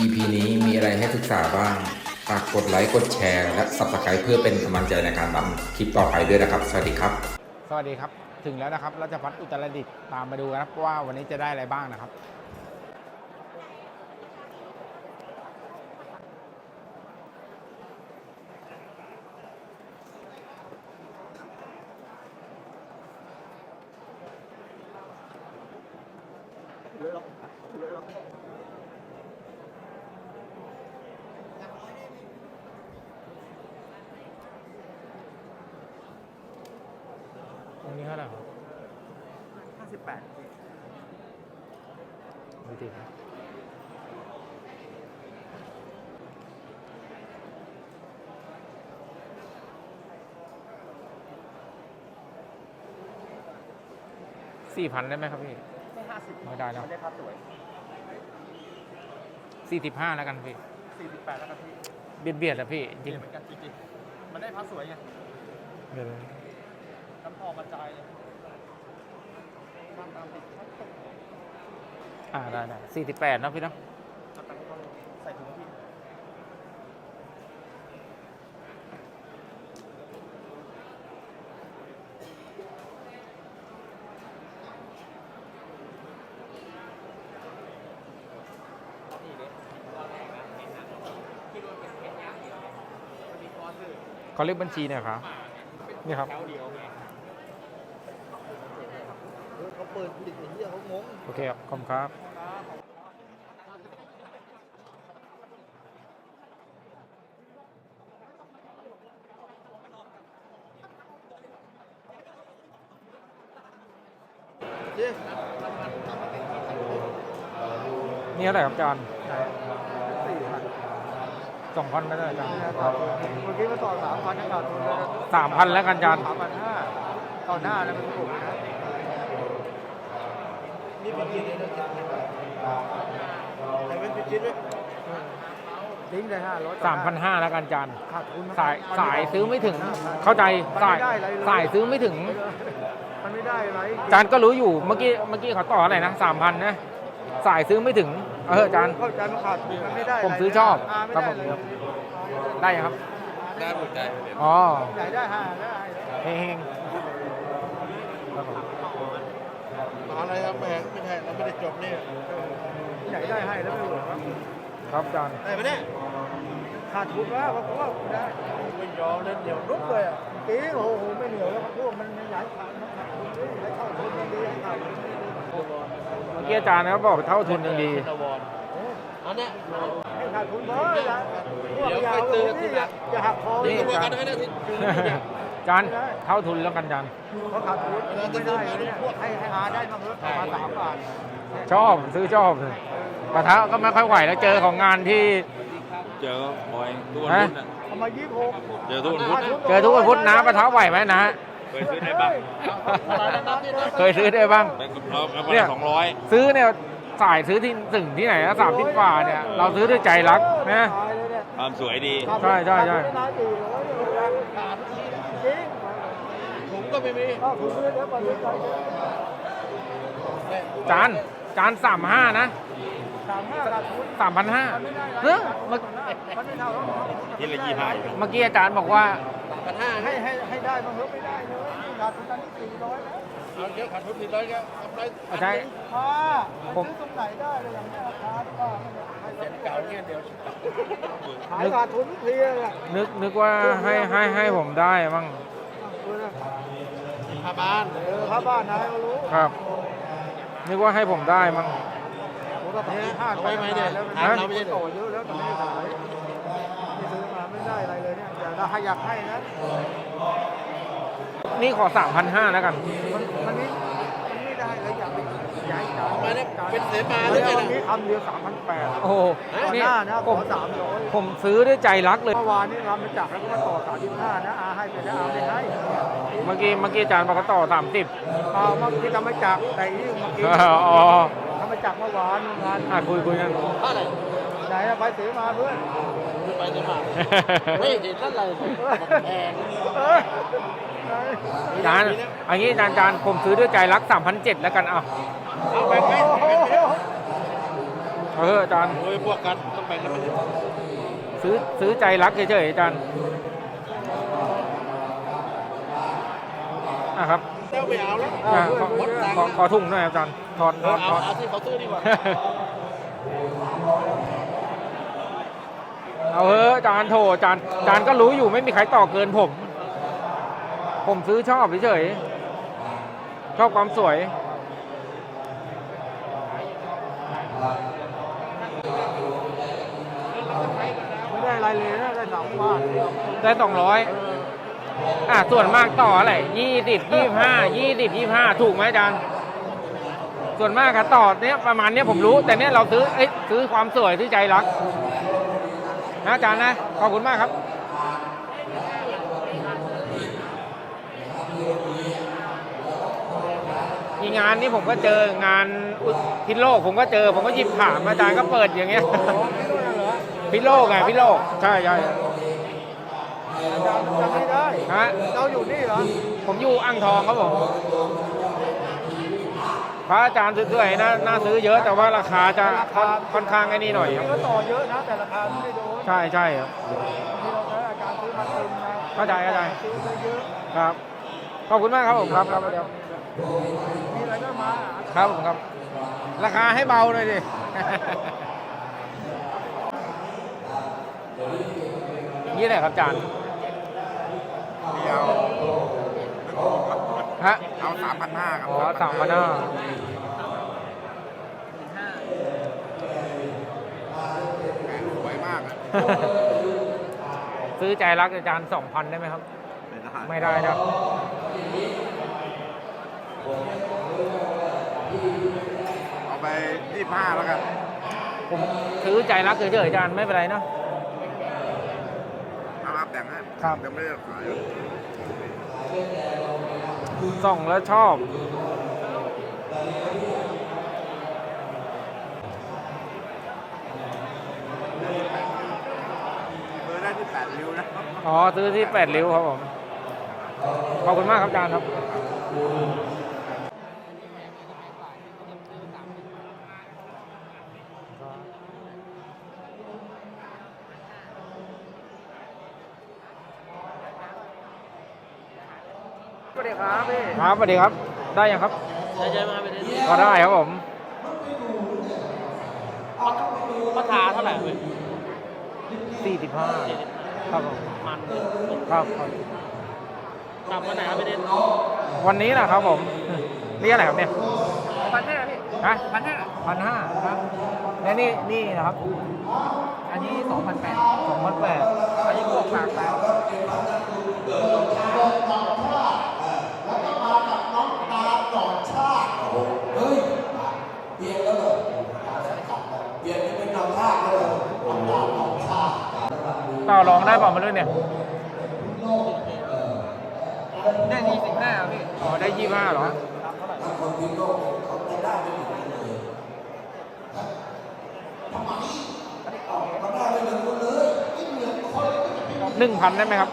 EP นี้มีอะไรให้ศึกษาบ้างฝากกดไลค์ กดแชร์ และ Subscribe เพื่อเป็นกำลังใจในการทำคลิปต่อไปด้วยนะครับ สวัสดีครับ สวัสดีครับ ถึงแล้วนะครับ เราจะพัดอุตรดิตถ์ตามมาดูนะครับว่าวันนี้จะได้อะไรบ้างนะครับ ตรงนี้เท่าไหร่ครับ ห้าสิบแปด ดูดิครับสี่พันได้ไหมครับพี่ ไม่ห้าสิบไม่ได้แล้วไม่ได้ค่าสวยสี่สิบห้าแล้วกันพี่ สี่สิบแปดแล้วกันพี่เบียดเบียดอะพี่จริงเหมือนกันจริงๆมันได้ค่าสวยไงเดี๋ยวน้ำพอกระจายเลยตามตามติด อ่าได้ได้สี่สิบแปดนะพี่เนาะเองค์เข้าใส่ถุงพี่นี่เด็เขาเรียกบัญชีเนี่ยครับ นี่ครับ แถวเดียวไงเขาเปิดผลิตไอ้เหี้ยเขางง โอเคครับขอบคุณครับเจ๊นี่เท่าไหร่ครับอาจารย์สี่พันสองพันไม่ได้อาจารย์เมื่อกี้มาต่อสามพันขาดทุนแล้วสามพันแล้วกันอาจารย์สามพันห้าต่อหน้าแล้วมันถูกนะ นี่เป็นกี่เนี่ยใครเป็นพิจิตรด้วยทิ้งได้ห้าร้อยสามพันห้าแล้วกันอาจารย์ขาดทุนสายสายซื้อไม่ถึง เข้าใจสายสายซื้อไม่ถึง มันไม่ได้อะไรอาจารย์ก็รู้อยู่เมื่อกี้เมื่อกี้เขาต่ออะไรนะสามพันนะสายซื้อไม่ถึง เอออาจารย์เข้าใจมันขาดทุนมันไม่ได้ะไรผมซื้อชอบาไม่ครับผมได้เลยได้ครับได้หมดได้อ๋อใหญ่ได้ห้าได้ เฮงๆครับผม อะไรครับแม่ไม่ใช่เราไม่ได้จบนี่ใหญ่ได้ให้แล้วไม่หมดครับครับอาจารย์ได้ไหมเนี่ยขาดทุนแล้วเพราะว่าได้ไม่ยอมเล่นเหนียวรุกเลยอะจริงโอ้โหไม่เหนียวแล้วพวกมันมันใหญ่ขาดมันขาดทุนเลยให้เข้าทุนมันดีให้ขาดทุนมันดีเมื่อกี้อาจารย์เขาบอกเท่าทุนยังดีอันเนี้ยให้ขาดทุนเพราะอย่าพวกอย่าอย่าอย่าหักคอนี่อาจารย์อา จารย์เท่าทุนแล้วกันอาจารย์เพราะขาดทุนไม่ได้เนี่ยให้ให้อาได้มาเถอะเอามาสามบาทชอบซื้อชอบเลยปะทะก็ไม่ค่อยไหวแล้วเจอของงานที่เจอบ่อยทุกวันพุธน่ะเอามายี่สิบหกเจอทุกวันพุธน่ะเจอทุกวันพุธนะปะทะไหวไหมนะเคยซื้อได้บ้างเคยซื้อได้บ้างแต่เราเอาเนี่มายสองร้อยซื้อเนี่ยสายซื้อที่ถึงที่ไหนนะสามสิบกว่าเนี่ย เราซื้อด้วยใจรักนะ ความสวยดี ใช่ใช่ใช่ผมก็ไม่มีผมไม่ได้มาเลยจานจานสามห้านะสามห้าขาดทุนสามพันห้ามันไม่ได้เฮ้ยเมื่อมันไม่เท่าแล้วที่ละยี่ห้าอยู่เมื่อกี้อาจารย์บอกว่าพันห้าให้ให้ให้ได้มันเพิ่มไม่ได้เลยขาดทุนตอนนี้สี่ร้อยแล้วเอาเยอะขาดทุนสี่ร้อยก็กำไรอาจารย์ป้าผมซื้อตรงไหนได้เลยอย่างนี้ราคาที่ว่าให้เจ็ดเก่าเนี่ยเดี๋ยวขายขาดทุนทุกทีเลยนึกนึกว่าให้ให้ให้ผมได้มั้งค่าบ้านเออค่าบ้านนายก็รู้ครับ นึกว่าให้ผมได้มั้งผมก็เนี่ยห้าไปไหมเนี่ยแล้วเราไม่ได้โตเยอะแล้วต่ไม่ได้ขายที่ซื้อมาไม่ได้อะไรเลยเนี่ยแต่เราอยากให้นะนี่ขอสามพันห้าแล้วกันมันมันนี่ ไม่ได้เลยอยากอยากจ่ายมาเนี่ยเป็นเสมาเลเลยยวันนะนี้คำเดียวสามพันแปดโอ้โหก่อนนี่หน้านะขผอมสามร้อยผมซื้อด้วยใจรักเลย เมื่อวานนี้ทำมาจากแล้วก็มาต่อสามสิบห้านะอาให้ไปแล้วอาไม่ให้เมื่อกี้เมื่อกี้อาจารย์บอกก็ต่อสามสิบเอาเมื่อกี้ทำมาจากแต่ยี่เมื่อกี้อ๋อทำมาจากเมื่อวานเมื่อวานอะคุยคุยกันเท่าไหร่ไหนอะไปเสียมาเพื่อนไปจะมาเฮ้ยเห็นนั่นเลยแพงเออไหนอา จารย์อันนี้อาจารย์อาจารย์ผมซื้อด้วยใจรักสามพันเจ็ดแล้วกันเอาเอาแบ่งไหมโอ้โหเอาเอาเถอะอาจารย์โอ้ยพวกกันต้องแบ่งกันไปซื้อซื้อใจรักเฉยๆอาจารย์อะครับเจ้าไม่เอาแล้วอะขอหมดตังค์ขอขอถุงหน่อยอาจารย์ทอนเอทออนเอาทอนเอาที่เขาซื้อดีกว่าเอาเถอะอาจารย์โถอาจารย์อาจารย์ก็รู้อยู่ไม่มีใครต่อเกินผม ผมซื้อชอบเฉยๆชอบความสวย ไม่ได้อะไรเลยนะได้สามบาทได้สองร้อยอะส่วนมากต่ออะไรยี่สิบยี่ห้ายี่สิบยี่ห้าถูกไหมอาจารย์ส่วนมากครับต่อเนี้ยประมาณเนี้ยผมรู้ แต่เนี้ยเราซื้อเอ้ยซื้อความสวยที่ใจรัก นะอาจารย์นะ ขอบคุณมากครับ งานนี้ผมก็เจองานอุพิษโลกผมก็เจอ ผมก็หยิบถามอาจารย์ก็เปิดอย่างเงี้ยพิษโลกไงพิษโลกใช่ใช่อาจารย์จำไม่ได้ฮะเราอยู่นี่เหรอผมอยู่อ่างทองครับผมพระอาจารย์ซื้อๆน่าน่าซื้อเยอะแต่ว่าราคาจะค่อนค่อนข้างไอ้นี่หน่อยครับนี่ก็ต่อเยอะนะแต่ราคาไม่ได้โดนใช่ใช่ครับที่เราใช้อาจารย์ซื้อมาเต็มนะเข้าใจเข้าใจซื้อเยอะครับขอบคุณมากครับผมครับครับเดี๋ยวมีอะไรก็มา ครับผมครับ ราคาให้เบาหน่อยดินี่แหละครับอาจารย์เดียวฮะเอาสามพันห้าครับอ๋อสามพันห้าสวยมากอะซื้อใจรักอาจารย์สองพันได้ไหมครับ ไม่ได้ ไม่ได้นะ เอาไปยี่ห้าแล้วกัน ผมซื้อใจรักเฉยๆอาจารย์ไม่เป็นไรนะเอาครับแต่งให้ครับ ยังไม่ได้ขายส่องแล้วชอบ เบอร์ได้ที่แปดริ้วนะ อ๋อ ซื้อที่แปดริ้วครับผม ขอบคุณมากครับอาจารย์ครับ สวัสดี ครับพี่ครับสวัสดีครับ ได้ยังครับได้ใช่ไหมครับเป็นพอได้ครับผมพัทาเท่าไหร่เว้ยสี่สิบห้าครับผมมันเลยครับครับกลับวันไหนครับเป็นวันนี้นะครับผมนี่อะไรครับเนี่ยพันห้าพี่ฮะพันห้าพันห้าครับและนี่นี่นะครับ อันนี้สองพันแปดสองพันแปดอันนี้บวกฝากแล้ ต่อรองได้เปล่าไมาด้วยเนี่ยได้ยี่สิบห้าพี่ อ๋อ ได้ยี่ห้าเหรอหนึ่งพันได้ไหมครับ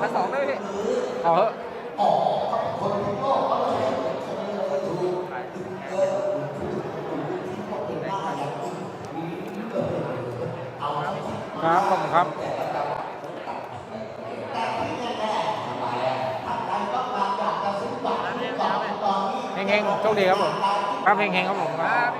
พันสองได้พี่เอาเถอะครับ ขอบคุณครับ เฮงๆ โชคดีครับผมครับเฮงๆครับผมครับ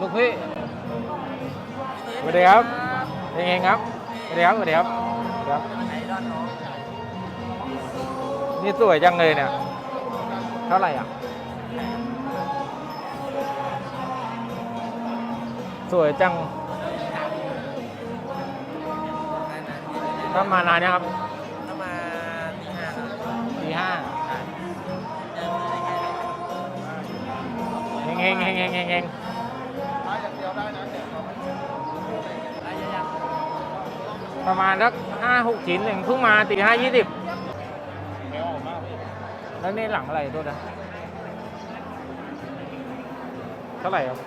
ลูกพี่สวัสดีครับเฮงๆครับสวัสดีครับสวัสดีครับสวัสดีครับนี่สวยจังเลยเนี่ย เท่าไหร่อะ สวยจังถ้ามานานเนี่ยครับถ้ามาที่ห้าตีห้าเฮงเฮงเฮงเฮงเฮงเฮงประมาณสักห้าหกชิ้นหนึ่งเพิ่งมาตีห้ายี่สิบแล้วนี่หลังอะไรตัวนะเท่าไหร่ครับ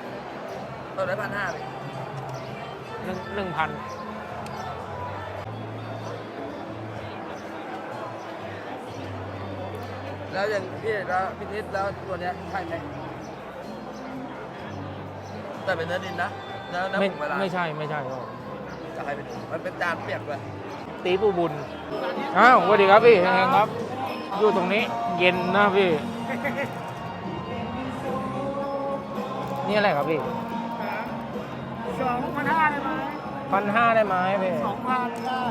ตัวละพันห้าพี่หนึ่งพันแล้วอย่างพี่แล้วพี่นิดแล้วตัวเนี้ยใช่ไหมแต่เป็นเนื้อดินนะเนื้อเนื้อไม่ผงเวลาไม่ใช่ไม่ใช่ครับจะให้เป็นมันเป็นจานเปียกเลยตีปูบุญอ้าวสวัสดีครับพี่ยังไงครับ อยู่ตรงนี้ เย็นนะพี่ นี่อะไรครับพี่ส องพันห้าได้ไหมพันห้าได้ไหมพี่สองพันได้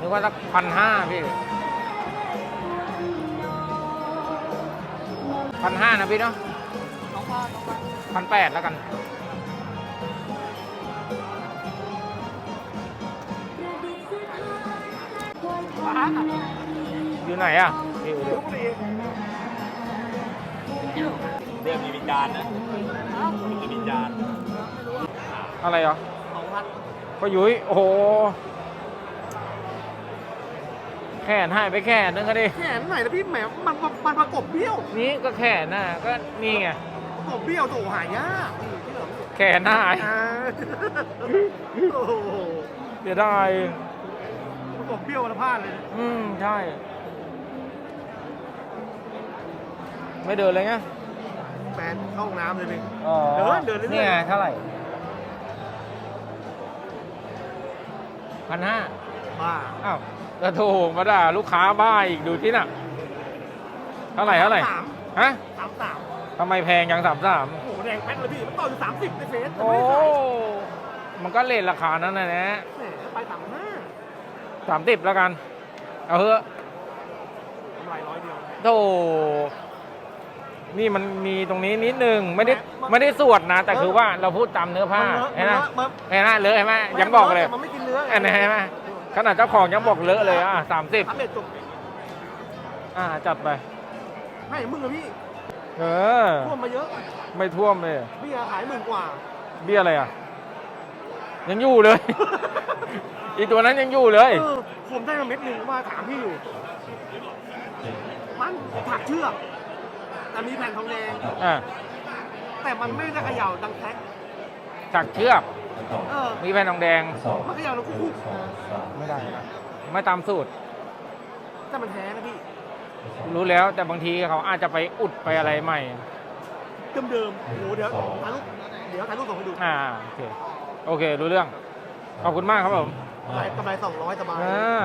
นึกว่าสักพันห้าพี่พันห้านะพี่เนาะพันแปดแล้วกัน อยู่ไหนอะพี่ทุกปีเรื่องมีวิจารณ์นะมีวิจารณ์อะไรเหรอสองพันก็ยุ้ยโอ้โหแขนหายไปแขนนึงก็ดิแขนไหนนะพี่แหมมันมันประกบเบี้ยวนี่ก็แขนน่ะก็นี่ไงประกบเบี้ยวโถหายากนี่ที่เหลือแขนหายเดี๋ยวได้ ประกบเบี้ยวแล้วพลาดเลย อืม ใช่ ไม่เดินเลยไงแฟนเข้าห้องน้ำเลยพี่ อ๋อเดินเดินเรื่อยๆ นี่ไงเท่าไหร่พันห้าบ้าอ้าวแล้วโทรมาด่าลูกค้าบ้าอีกดูที่น่ะ เท่าไหร่เท่าไหร่ สามฮะสามสามทำไมแพงยังสามสาม โอ้โหแดงแป๊ดเลยพี่มันต่ออยู่สามสิบในเฟซแต่โอ้ ไม่ได้ใส่มันก็เลทราคานั้นนะนะแหมไปสามห้า สามสิบแล้วกัน เอาเถอะกำไรร้อยเดียวโธ่นี่มันมีตรงนี้นิดนึงไม่ได้ไม่ได้สวดนะ แต่คือว่าเราพูดตามเนื้อผ้ามันเห็นไหมเลอะเห็นไหมเลอะเห็นไหมยังบอกเลยแต่มันไม่กินเนื้อไงอันไหนเห็นไหมขนาดเจ้าของยังบอกเลอะเลยอะสามสิบทำเด็ดจบอ่าจัดไปให้มึงกับพี่เออท่วมมาเยอะ ไม่ท่วมเลยพี่ขายหมื่นกว่า เบี้ยอะไรอะ ยังอยู่เลย อีตัวนั้นยังอยู่เลย เออผมได้มาเม็ดหนึ่งมาถามพี่อยู่ มันถักเชือกแต่มีแผ่นทองแดง อ่าแต่มันไม่ได้เขย่าดังแท็กถักเชือก เออ มีแผ่นทองแดง มันเขย่าแล้วคุกไม่ได้นะไม่ตามสูตร ๆแต่มันแท้นะพี่ รู้แล้วแต่บางทีเขาอาจจะไปอุดไปอะไรใหม่ เดิมๆโอ้โหเดี๋ยวถ่ายรูปเดี๋ยวถ่ายรูปส่งให้ดู อ่า โอเค โอเค รู้เรื่อง ขอบคุณมากครับผม กำไรกำไรสองร้อยสบายอ่า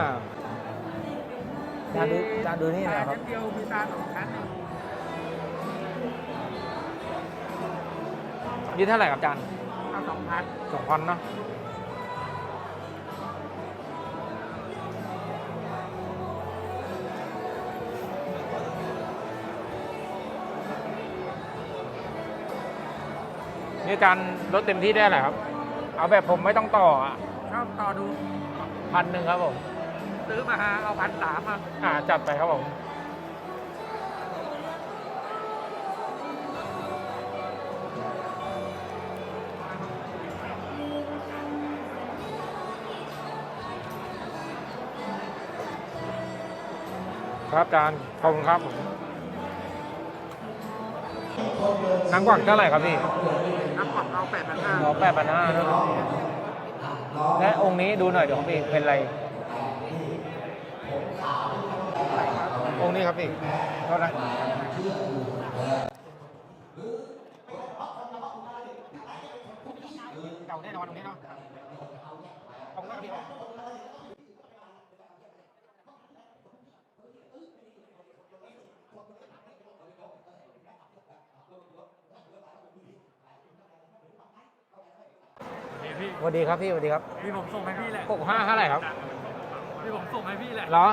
จานดูจานดูนี่นะครับเดียวมีตาสองชั้นนี่เท่าไหร่ครับจานเอาสองพันสองพันเนาะนี่จานลดเต็มที่ได้แหละครับ เอาแบบผมไม่ต้องต่ออะ ชอบต่อดูพันหนึ่งครับผมซื้อมาหาเอาพันสามมาอ่าจัดไปครับผมครับอาจารย์ขอบคุณครับผมนางกวักเท่าไหร่ครับพี่ น้ำกวักเอาแปดพันห้ารอแปดพันห้า และองค์นี้ดูหน่อยเดี๋ยวพี่เป็นอะไร องค์นี้ครับพี่เท่านั้นเก่าแน่นอนตรงนี้เนาะตรงหน้าพี่ พี่สวัสดีครับพี่สวัสดีครับพี่ผมส่งให้พี่แหละปกห้าเท่าไหร่ครับพี่ผมส่งให้พี่แหละเหรอ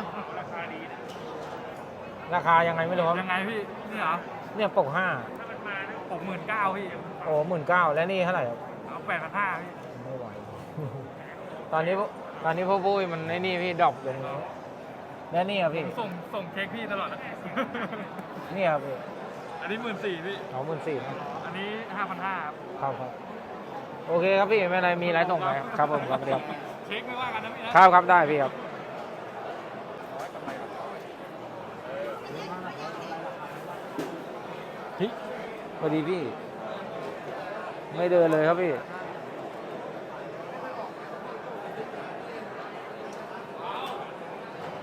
ราคายังไงไม่รู้ครับยังไงพี่นี่เหรอเนี่ยปกห้าหกหมื่นเก้าพี่โอ้หมื่นเก้าแล้วนี่เท่าไหร่ครับเอาแปดพันห้าพี่ไม่ไหว ตอนนี้พวกตอนนี้พ่อปุ้ยมันไอ้นี่พี่ดรอปลงแล้วนี่ครับพี่ส่งส่งเช็คพี่ตลอดนี่ครับพี่อันนี้หมื่นสี่พี่สองหมื่นสี่อันนี้ห้าพันห้าครับครับ โอเคครับพี่ไม่เป็นไรมีไรฟ์ส่งไหมครับครับผมครับพี่เช็คไม่ว่ากันนะพี่นะครับครับได้พี่ครับพพอดีพี่ ไม่เดินเลยครับพี่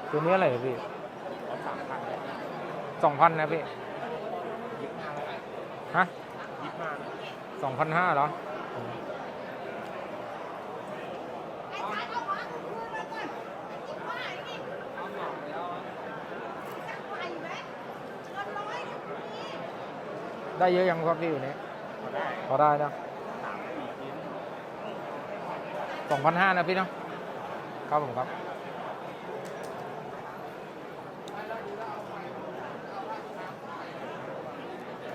ตัวนี้อะไรพี่สองพันนะพี่ ฮะสองพันห้าเหรอ ได้เยอะยังครับพี่อยู่นี้พอได้นะสองพันห้านะพี่เนาะครับผมครับ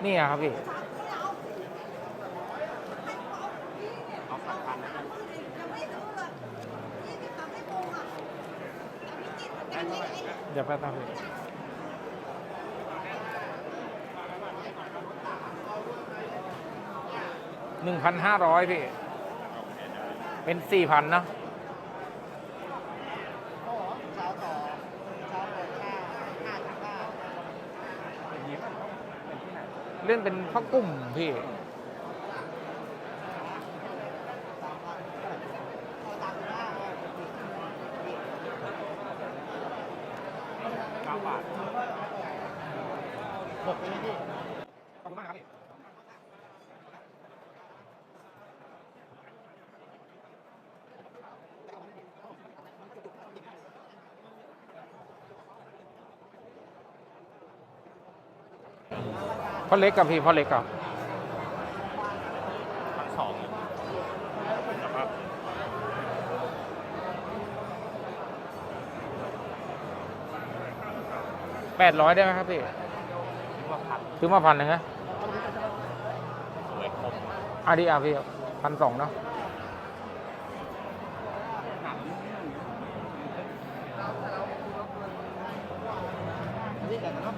นี่อะครับพี่เดี๋ยวแป๊บนึงพี่ หนึ่งพันห้าร้อยพี่ เป็นสี่พันนะเช้าต่องเล่นเป็นพักกุ้มพี่ หกเลยพี่ ขอบคุณมากครับพี่ พ่อ เล็กกับพี่พ่อเล็กกับพันสองนะครับแปดร้อยได้ไหมครับพี่คิดว่าพันซื้อมาพันหนึ่งนะสวยคมอาดีอาพี่พันสองเนาะ นี่แต่ก็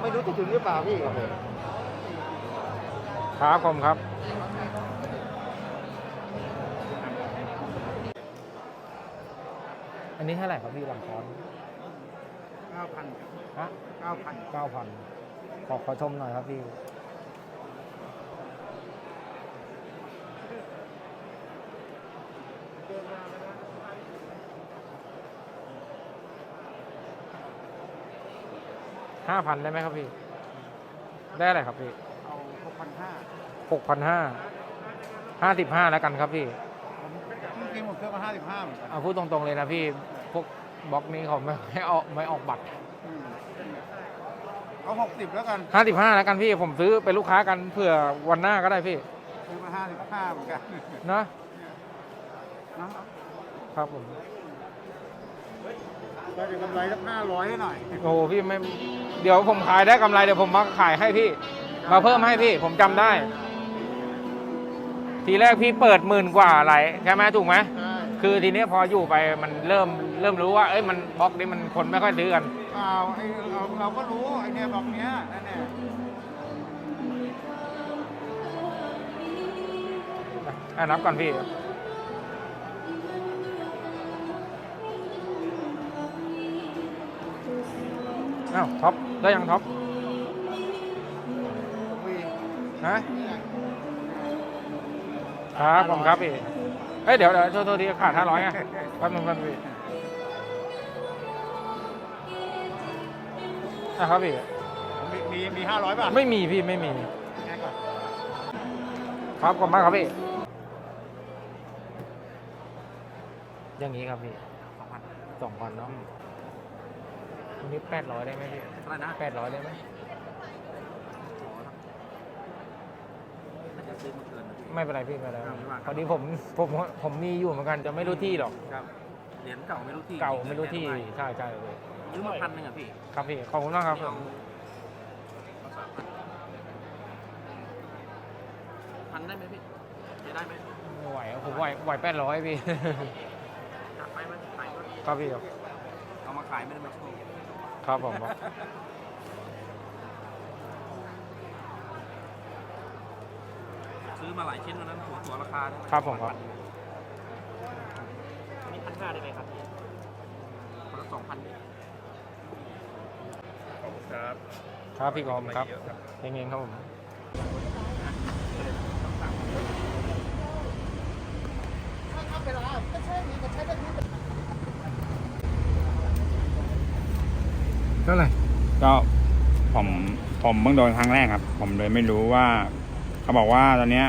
ไม่รู้จะ ถึงหรือเปล่าพี่ครับผมครับ อันนี้เท่าไหร่ครับพี่หลังคอนเก้าพันฮะเก้าพันเก้าพันขอขอชมหน่อยครับพี่ห้าพันได้ไหมครับพี่ ได้อะไรครับพี่เอาหกพันห้าหกพันห้าห้าสิบห้าแล้วกันครับพี่ผมจริงๆผมซื้อมาห้าสิบห้าเหมือนกันเอาพูดตรงๆเลยนะพี่พวกบล็อกนี้เขาไม่ไม่ออกไม่ออกบัตรอืมเอาหกสิบแล้วกันห้าสิบห้าแล้วกันพี่ผมซื้อเป็นลูกค้ากันเผื่อวันหน้าก็ได้พี่ซื้อมาห้าสิบห้าเหมือนกันนะนะ ครับผมก็จะกำไรสักห้าร้อยให้หน่อย โอ้โหพี่ไม่ เดี๋ยวผมขายได้กำไรเดี๋ยวผมมาขายให้พี่ มาเพิ่มให้พี่ ผมจำได้ ทีแรกพี่เปิดหมื่นกว่าอะไรใช่ไหมถูกไหมใช่คือทีนี้พออยู่ไปมันเริ่มเริ่มรู้ว่าเอ้ยมันบล็อกนี้มันคนไม่ค่อยซื้อกัน เปล่าไอ้เราเราก็รู้ไอ้เนี่ยบอกเนี้ยนั่นแหละอะนับก่อนพี่ อ้าวท็อปได้ยังท็อปวีฮะครับผมครับพี่เอ้ยเดี๋ยวเดี๋ยวโทษโทษทีขาดห้าร้อยไงแป๊บนึงแป๊บนึงพี่อะครับพี่มีมีมีห้าร้อยบาทไม่มีพี่ไม่มีง่ายกว่าครับขอบคุณมากครับพี่ อย่างนี้ครับพี่สองพันสองพันเนาะ อันนี้แปดร้อยได้ไหมพี่เท่าไหร่นะแปดร้อยได้ไหมน่าจะซื้อมาเกินนะพี่ ไม่เป็นไรพี่ไม่เป็นไรครับไม่ว่าครับ พอดีผมผมผมมีอยู่เหมือนกันจะไม่รู้ที่หรอก ครับ เหรียญเก่าไม่รู้ที่เก่าไม่รู้ที่ใช่ใช่เลยซื้อมาพันหนึ่งอะพี่ครับพี่ขอบคุณมากครับ เอาสามพันพันได้ไหมพี่จะได้ไหมไม่ไหวอะผมไหวไหวแปดร้อยพี่จัดไปไหมขายก็ดีครับพี่ครับเอามาขายไม่ได้มาโชว์ ครับผมครับซื้อมาหลายชิ้นวันนั้นหัวตัวราคาเนี่ยครับผมครับ อันนี้พันห้าได้ไหมครับคนละสองพันครับครับพี่กอมครับเฮงๆครับผมถ้าเป็นอะไรก็ใช่มีก็ใช้ได้ทุก ท่าไหร่ก็ผมผมเพิ่งโดนครั้งแรกครับ ผมเลยไม่รู้ว่า เขาบอกว่าตอนเนี้ย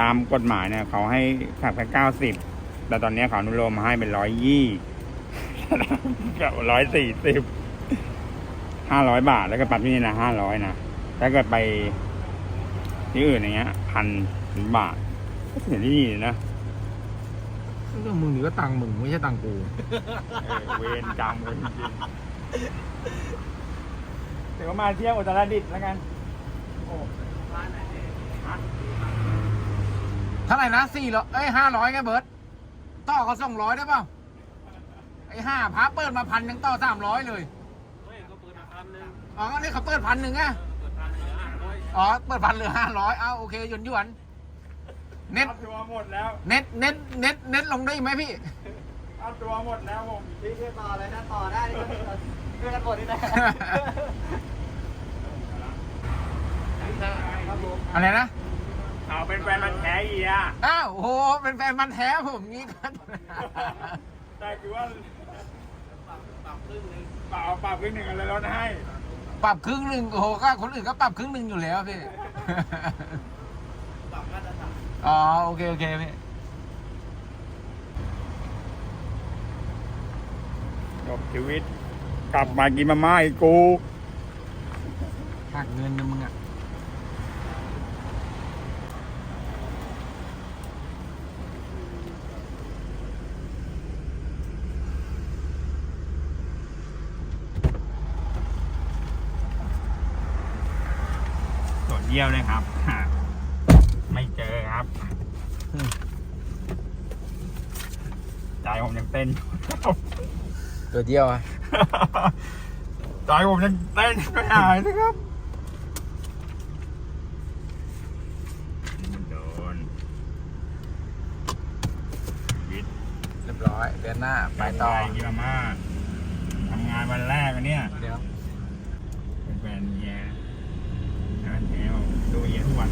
ตามกฎหมายเนี่ย เขาให้ขับแค่เก้าสิบแต่ตอนเนี้ยเขาอนุโลมมาให้เป็นร้อยยี่กับร้อยสี่สิบห้าร้อยบาทแล้วก็ปรับที่นี่นะห้าร้อยนะถ้าเกิดไปที่อื่นอย่างเงี้ยพันบาทก็เสียที่นี่นะเรื่องมึงนี่ก็ตังค์มึงไม่ใช่ตังค์กูเออเวรกรรมเลยจริงๆ เดี๋ยวมาเที่ยวอุตรดิตถ์แล้วกันเท่าไหร่นะสี่ร้อยเอ้ยห้าร้อยไงเบิร์ตต่อก็สองร้อยได้เปล่าไอ้ห้าพับเปิดมาพันยังต่อสามร้อยเลยอ๋อก็นี่เขาเปิดพันหนึ่งอะอ๋อ เปิดพันเหลือห้าร้อยเอาโอเคหยวนหยวนๆเน็ตเอาตัวหมดแล้วเน็ตเน็ตเน็ตเน็ตลงได้ไหมพี่ เอาตัวหมดแล้วผมพี่ช่วยต่อเลยนะต่อได้นี่ก็ช่วยกันหมดนี่นะอะไรนะ เอาเป็นแฟนมันธุ์แท้อีอะอ้าวโห เป็นแฟนมันธุ์แท้ผมงี้กัน แต่คือว่าปรับปรับครึ่งหนึ่งอะไรลดให้ ปรับครึ่งหนึ่งโอ้โหก็คนอื่นก็ปรับครึ่งหนึ่งอยู่แล้วพี่อ๋อ โอเค โอเคพี่ จบชีวิต กลับมากินมาม่าอีกกูหักเงินนะมึงอะตรวจเยี่ยวเลยครับ ไม่เจอครับ ใจผมยังเต้นอยู่ ตัวเดียวอะตายผมยังเต้นไม่หายนะครับโดนบิดเรียบร้อย เดือนหน้า ไปต่อยิ่งอะมากทำงานวันแรกอันเนี้ยเดี๋ยวเป็นแฟนเฮีแฟนแถวดูเฮียทุกวัน